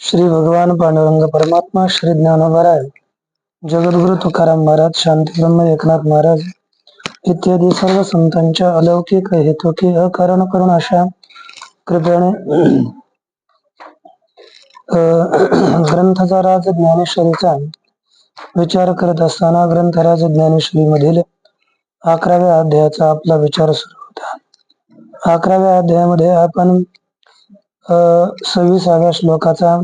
श्री भगवान पांडुरंग परमात्मा श्री ज्ञानोबराय जगद्गुरु तुकाराम महाराज शांतीब्रह्म एकनाथ महाराज इत्यादी सर्व संतांच्या अलौकिक हेतुकी अकारण करून अशा कृपेने अं, ग्रंथाचा राज ज्ञानेश्वरीचा विचार करत असताना ग्रंथराज ज्ञानेश्वरी मधील अकराव्या अध्यायाचा आपला विचार सुरू होता. अकराव्या अध्यायामध्ये आपण सव्वीसाव्या श्लोकाचा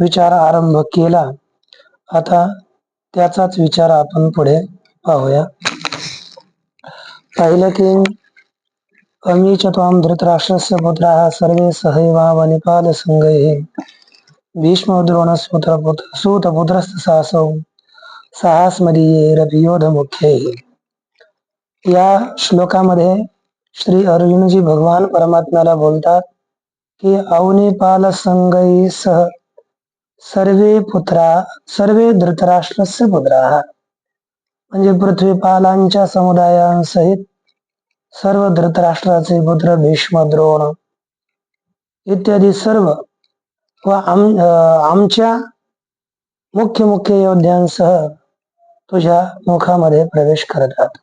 विचार आरंभ केला. आता त्याचाच विचार आपण पुढे पाहूया. पाहिलं की अमी त्वाम त्वां धृतराष्ट्रस्य सर्वे सर्वे सहैवावनिपाल संगैः भीष्म द्रोणस्पुत्र पुत्र सूतपुत्रस्तसासौ साहसमदीये रभियोध मुख्य या श्लोकामध्ये श्री अर्जुनजी भगवान परमात्म्याला बोलतात की अवनिपाल संगै सह सर्वे पुत्रा सर्वे धृतराष्ट्रस्य पुत्रा। म्हणजे पृथ्वीपालांच्या समुदायांसहित सर्व धृतराष्ट्राचे पुत्र भीष्म द्रोण इत्यादी सर्व व आम अं, आमच्या मुख्य मुख्य योद्ध्यांसह तुझ्या मुखामध्ये प्रवेश करतात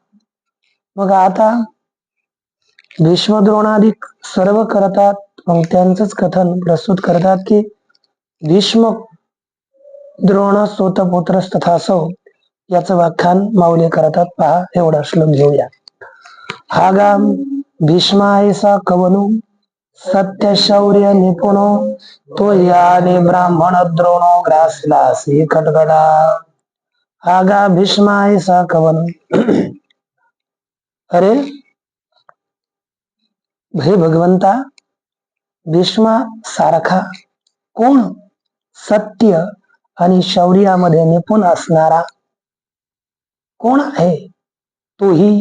मग आता भीष्मद्रोणाधिक सर्व करतात. मग त्यांचंच कथन प्रस्तुत करतात की भीष्म द्रोण सोतपुत्र तथासव याचं व्याख्यान माऊली करतात. पहा एवढा श्लोक घेऊया. हा गाम भीष्मायसा कवनु सत्य शौर्य निपुणो तो याने ब्राह्मण द्रोणो ग्रासलासी कटकडा हा गा भीष्मायसा कवनु अरे हे भगवंता भीष्मा सारखा कोण? सत्य आणि शौर्यामध्ये निपुण असणारा कोण आहे? तोही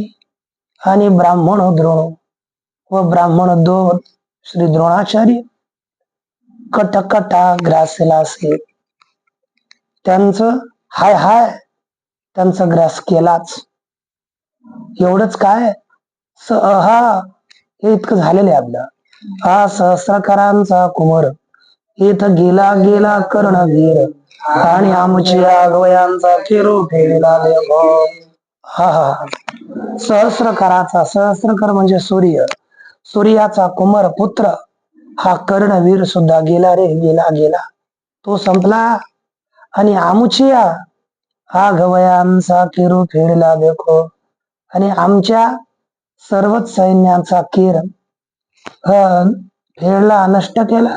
आणि ब्राह्मण द्रोण व ब्राह्मण दोन श्री द्रोणाचार्य कटकटा ग्रासला असेल त्यांचं हाय हाय त्यांचा ग्रास केलाच. एवढंच काय? स हा हे इतकं झालेलं आहे आपलं. हा सहस्रकारांचा कुमर. इथं गेला गेला कर्णवीर आणि आमची गवयांचा किरू फेडला हा हा सहस्रकाराचा सहस्रकर म्हणजे सूर्य. सूर्याचा कुमार पुत्र. हा कर्णवीर सुद्धा गेला रे गेला गेला. तो संपला. आणि आमुचिया हा गवयांचा किरू फेडला देखो आणि आमच्या सर्वच सैन्याचा केर फेडला नष्ट केला.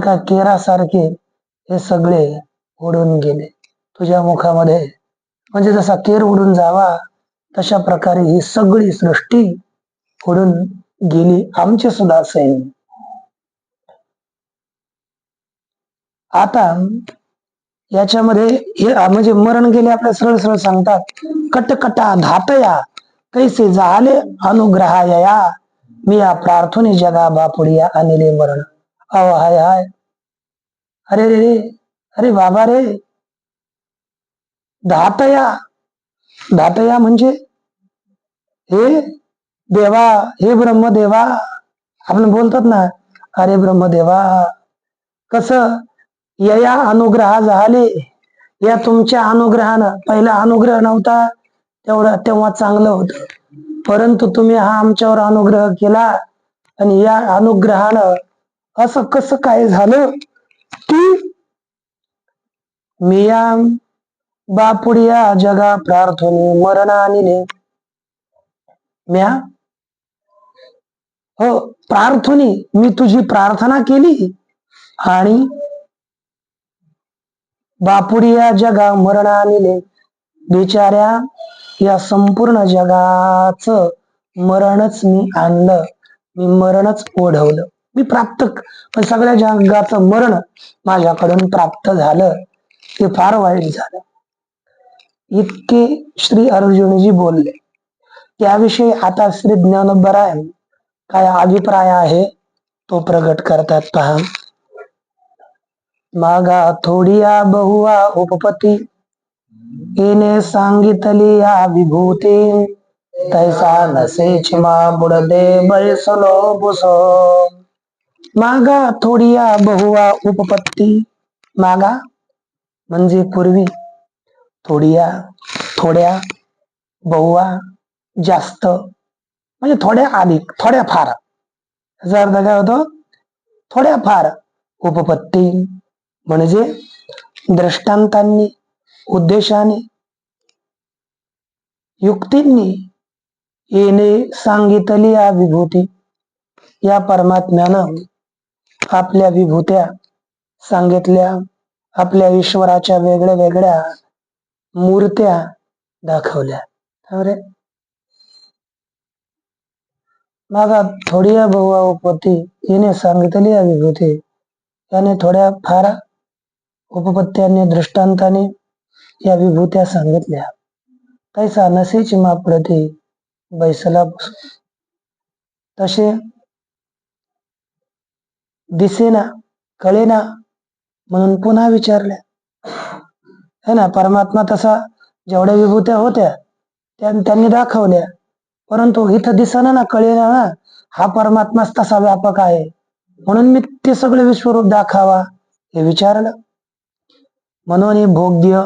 का केरासारखे हे सगळे उडून गेले. तुझ्या मुखामध्ये म्हणजे जसा केर उडून जावा तशा प्रकारे ही सगळी सृष्टी उडून गेली आमचे सुद्धा सैन आता याच्यामध्ये हे म्हणजे मरण गेले आपल्या सरळ सरळ सांगतात कटकटा धातया कैसे झाले अनुग्रहाया मी या प्रार्थने जगा बापुडिया अनिले मरण. अहो हाय हाय. अरे रे रे. अरे बाबा रे. धातया. धातया म्हणजे? हे? देवा. हे ब्रह्मदेवा. आपण बोलतात ना अरे ब्रह्मदेवा. कस? या अनुग्रह झाले. या तुमच्या अनुग्रहानं. पहिला अनुग्रह नव्हता तेवढा तेव्हा चांगलं होतं. परंतु तुम्ही हा आमच्यावर अनुग्रह केला आणि या अनुग्रहानं असं कसं काय झालं की मिया बापुडिया जगा प्रार्थने मरण आणले म्या हो प्रार्थने मी तुझी प्रार्थना केली आणि बापुडिया जगा मरण आणले बिचाऱ्या या संपूर्ण जगाच मरणच मी आणलं. मी मरणच ओढवलं. मी प्राप्त सगळ्या जगाचं मरण माझ्याकडून प्राप्त झालं. ते फार वाईट झालं. इतके श्री अर्जुनजी बोलले त्याविषयी आता श्री ज्ञानोबराय काय अभिप्राय आहे? तो प्रगट करतात पहा. मागा थोडिया बहुआ उपपती येणे सांगितली या विभूती. तैसा नसे छिमा बुडदे बैसलो बुसो. मागा थोडिया बहुवा उपपत्ती. मागा म्हणजे पूर्वी थोडिया थोड्या बहुवा जास्त म्हणजे थोड्या अधिक थोड्या फार. याचा अर्थ काय होतो? थोड्या फार उपपत्ती म्हणजे दृष्टांतांनी उद्देशाने युक्तींनी येणे सांगितली या विभूती या परमात्म्यानं आपल्या विभूत्या सांगितल्या आपल्या ईश्वराच्या वेगळ्या वेगळ्या मूर्त्या दाखवल्या. हो अरे मागा थोड्या बहुवा उपपत्ती येणे सांगितली या विभूती याने थोड्या फार उपपत्त्याने दृष्टांताने या विभूत्या सांगितल्या. तैसा नसेची मापडते बैसला तसे दिसेना कळेना म्हणून पुन्हा विचारल्या. है ना परमात्मा तसा जेवढ्या विभूत्या होत्या त्या त्यांनी दाखवल्या. परंतु इथं दिसना ना कळेना ना हा परमात्माच तसा व्यापक आहे. म्हणून मी ते सगळे विश्वरूप दाखावा हे विचारलं. म्हणून हे भोग्य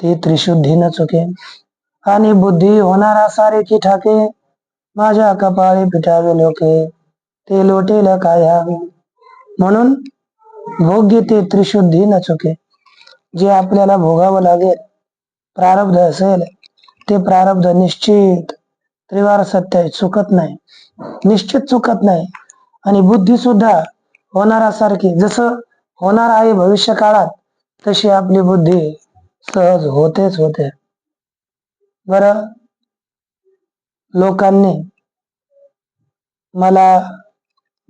ते त्रिशुद्धी न चुके. आणि बुद्धी होणारा सारे की ठाके माझ्या कपाळी पिठावे लोके ते लोटेल काय म्हणून भोग्य ते त्रिशुद्धी न चुके. जे आपल्याला भोगावं लागेल प्रारब्ध असेल ते प्रारब्ध निश्चित. त्रिवार सत्य चुकत नाही. निश्चित चुकत नाही. आणि बुद्धी सुद्धा होणारा सारखी जसं होणार आहे भविष्य काळात तशी आपली बुद्धी सहज होतेच होते. बर लोकांनी मला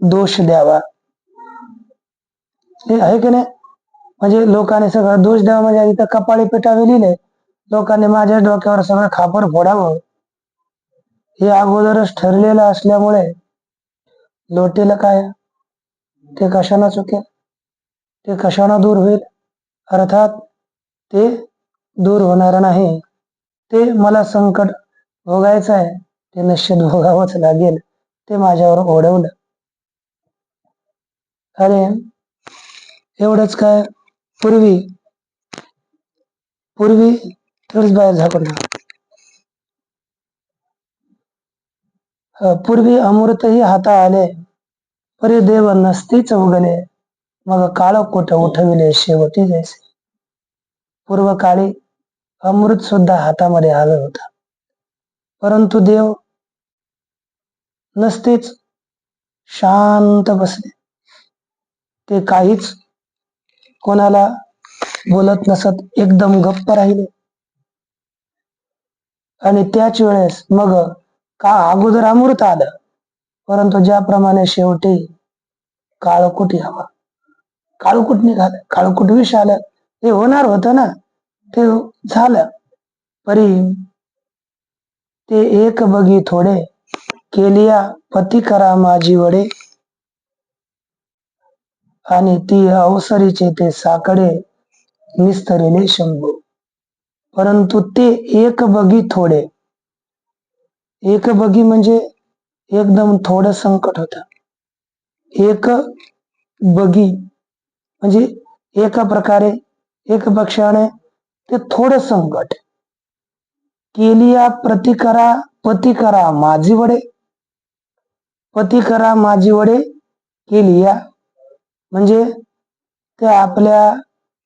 दोष द्यावा. हे आहे की नाही? म्हणजे लोकांनी सगळं दोष द्यावा म्हणजे इथं कपाळी पेटावे लिहिले. लोकांनी माझ्या डोक्यावर सगळं खापर फोडावं. हे अगोदरच ठरलेलं असल्यामुळे लोटेलं काय? ते कशानं चुकेल? ते कशानं दूर होईल? अर्थात ते दूर होणार नाही. ते मला संकट भोगायचं आहे. ते निश्चित भोगावंच लागेल. ते माझ्यावर ओढवलं. अरे एवढंच काय? पूर्वी पूर्वी थोडीच बाहेर झाकून पूर्वी अमृतही हाता आले. परी देव नसतीच उगले. मग काळ कोट उठविले? शेवटी जैसे पूर्वकाळी अमृत सुद्धा हातामध्ये आलं होतं. परंतु देव नसतेच शांत बसले. ते काहीच कोणाला बोलत नसत एकदम गप्प राहिले. आणि त्याच वेळेस मग का अगोदर अमृत आलं? परंतु ज्याप्रमाणे शेवटी काळकुट हवा. काळकुट निघालं. काळकुट विष आलं. हे होणार होतं ना? ते झालं. परी ते एक बगी थोडे केलिया पती करा माझी वडे. आणि ती अवसरीचे ते साकडे निस्तरिले शंभू. परंतु ते एक बगी थोडे. एक बगी म्हणजे एकदम थोडं संकट होत. एक बगी म्हणजे एका प्रकारे एक पक्षाने ते थोडं संकट. केलिया प्रतिकरा पती करा माझी वडे. पती करा माझी वडे केलिया. म्हणजे ते आपल्या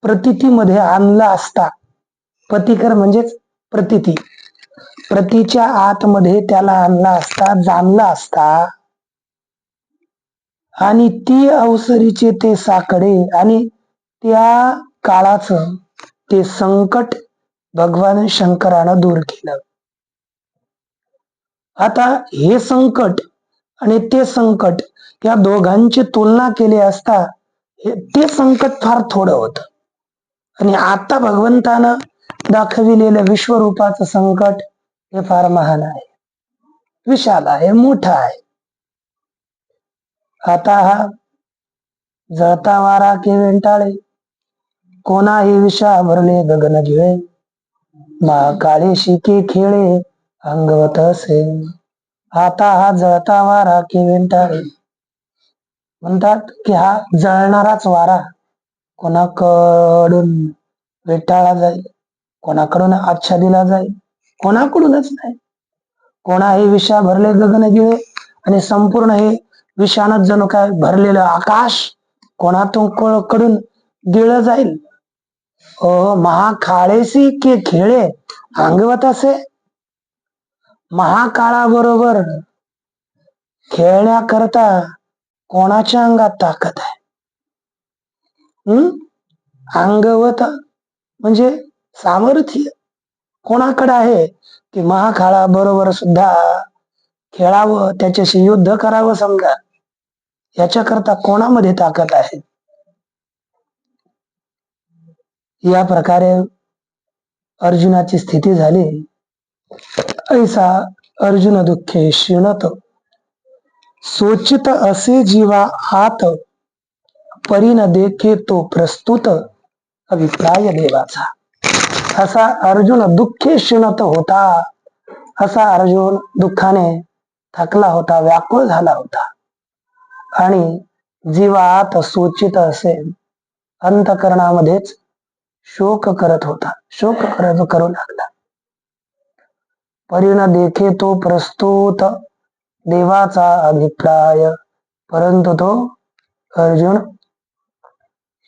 प्रतितीमध्ये आणला असता. पतिकर म्हणजेच प्रतिती. प्रतीच्या आतमध्ये त्याला आणला असता जाणला असता. आणि ती अवसरीचे ते साकडे आणि त्या काळाचं ते संकट भगवान शंकरानं दूर केलं. आता हे संकट आणि ते संकट या दोघांची तुलना केली असता ते संकट फार थोडं होत. आणि आता भगवंतानं दाखविलेलं विश्वरूपाचं संकट हे फार महान आहे. विशाल आहे मोठा आहे. आता हा जळता वारा के वेंटाळे कोणाही विषा भरले गगन गिळे काळेशी शिके खेळे अंगवत असे. आता हा जळता वारा के विंटाळे. म्हणतात की हा जळणाराच वारा. कोणाकडून विटाळा जाईल? कोणाकडून आच्छादिला जाईल? कोणाकडूनच नाही. कोणाही विषा भरले गगन गिळे आणि संपूर्ण हे विषानं जणू काय भरलेलं आकाश कोणातून कडून गिळलं जाईल? ओ महाकाळेसी के खेळे अंगवत असे. महाकाळाबरोबर खेळण्याकरता कोणाच्या अंगात ताकद आहे? हम्म अंगवत म्हणजे सामर्थ्य. कोणाकडे आहे? की महाकाळाबरोबर सुद्धा खेळावं त्याच्याशी युद्ध करावं समजा. याच्याकरता कोणामध्ये ताकद आहे? या प्रकारे अर्जुनाची स्थिती झाली. ऐसा अर्जुन दुःखे क्षीणत सोचित असे जीवा आत परीन देखे तो प्रस्तुत अभिप्राय देवाचा. असा अर्जुन दुःखे क्षीणत होता. असा अर्जुन दुःखाने थकला होता व्याकुळ झाला होता. आणि जीवात सोचित असे अंतकरणामध्येच शोक करत होता. शोक करत करू लागला. परिण देखे तो प्रस्तुत देवाचा अभिप्राय परंतु तो अर्जुन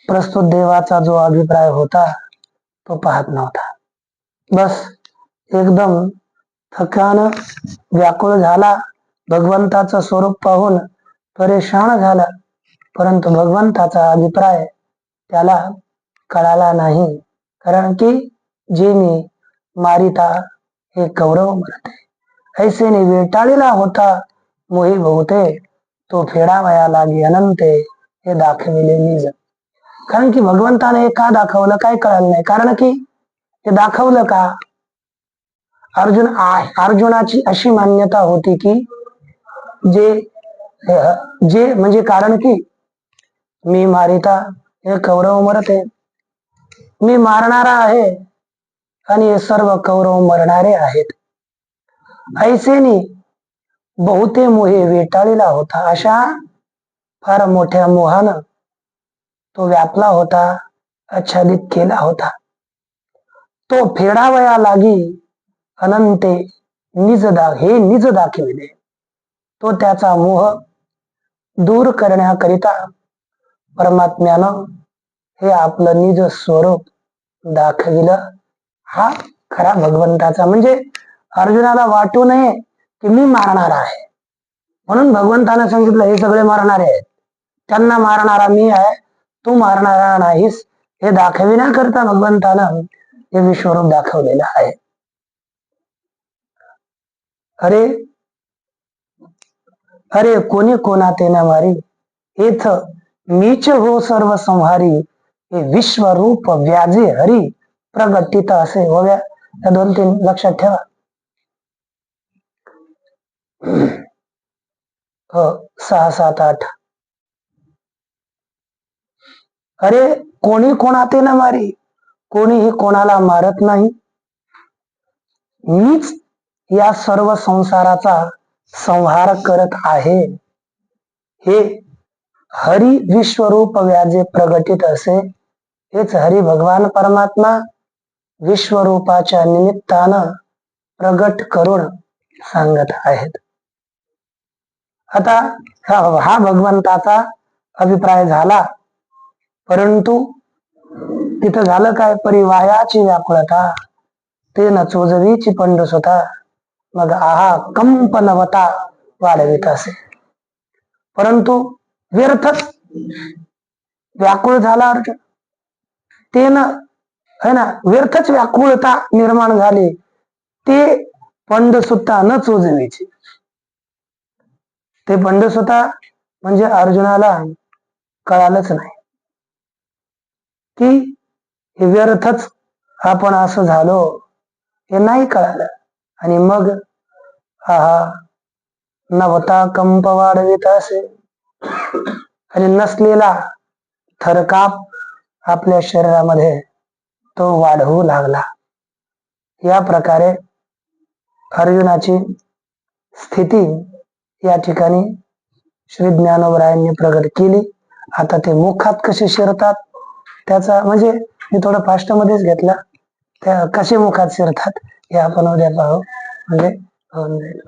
प्रस्तुत देवाचा जो अभिप्राय होता तो पाहत नव्हता. बस एकदम थकान व्याकुळ झाला. भगवंताचं स्वरूप पाहून परेशान झाला. परंतु भगवंताचा अभिप्राय त्याला कळाला नाही. कारण की जे मी मारिता हे कौरव मरते ऐसेने वेटाळीला होता मोही बहुते. तो फेडावया लागे अनंते हे दाखविले निज कारण की भगवंताने हे का दाखवलं काय कळालं नाही. कारण की हे दाखवलं का? अर्जुन अर्जुनाची अशी मान्यता होती की जे जे म्हणजे कारण की मी मारिता हे कौरव मरते. मी मारणारा आहे आणि हे सर्व कौरव मरणारे आहेत. ऐसेनी बहुते मोहे वेटाळीला होता. अशा फार मोठ्या मोहानं तो व्यापला होता आच्छादित केला होता. तो फेडावया लागी अनंते निज दा हे निज दाखविले. तो त्याचा मोह दूर करण्याकरिता परमात्म्यानं हे आपलं निज स्वरूप दाखविलं. हा खरा भगवंताचा म्हणजे अर्जुनाला वाटू नये की मी मारणार आहे. म्हणून भगवंतानं सांगितलं हे सगळे मारणारे आहेत. त्यांना मारणारा मी आहे. तू मारणारा नाहीस. हे दाखविण्याकरता भगवंतानं हे विश्वरूप दाखवलेलं आहे. अरे अरे कोणी कोणा ते न मारी हेथ मीच हो सर्व संहारी विश्वरूप व्याजे हरी प्रगटित असे होव्या. या दोन तीन लक्षात ठेवा. हो सहा सात आठ. अरे कोणी कोणाते ना मारी? कोणीही कोणाला मारत नाही. मीच या सर्व संसाराचा संहार करत आहे. हे हरी विश्वरूप व्याजे प्रगटित असे हेच हरी भगवान परमात्मा विश्वरूपाच्या निमित्तानं प्रगट करून सांगत आहेत. आता हा भगवंताचा अभिप्राय झाला. परंतु तिथं झालं काय? परिवायाची व्याकुळता. ते न चोजवीची पंडसुता. मग आहा कंपनवता वाढवित असे. परंतु व्यर्थच. व्याकुळ झाला अर्जुन. ते है ना व्यर्थच व्याकुळता निर्माण झाली. ते पंड सुद्धा न चोजवीचे ते पंड सुद्धा म्हणजे अर्जुनाला कळालंच नाही. की हे व्यर्थच आपण असं झालो हे नाही कळालं. आणि मग हा नवता कंप वाढवित असे. आणि नसलेला थरकाप आपल्या शरीरामध्ये तो वाढवू लागला. या प्रकारे अर्जुनाची स्थिती या ठिकाणी श्री ज्ञानोबरायांनी प्रगट केली. आता ते मुखात कसे शिरतात त्याचा म्हणजे मी थोडं फास्टमध्येच घेतला. त्या कसे मुखात शिरतात हे आपण उद्या पाहू. म्हणजे होऊन जाईल.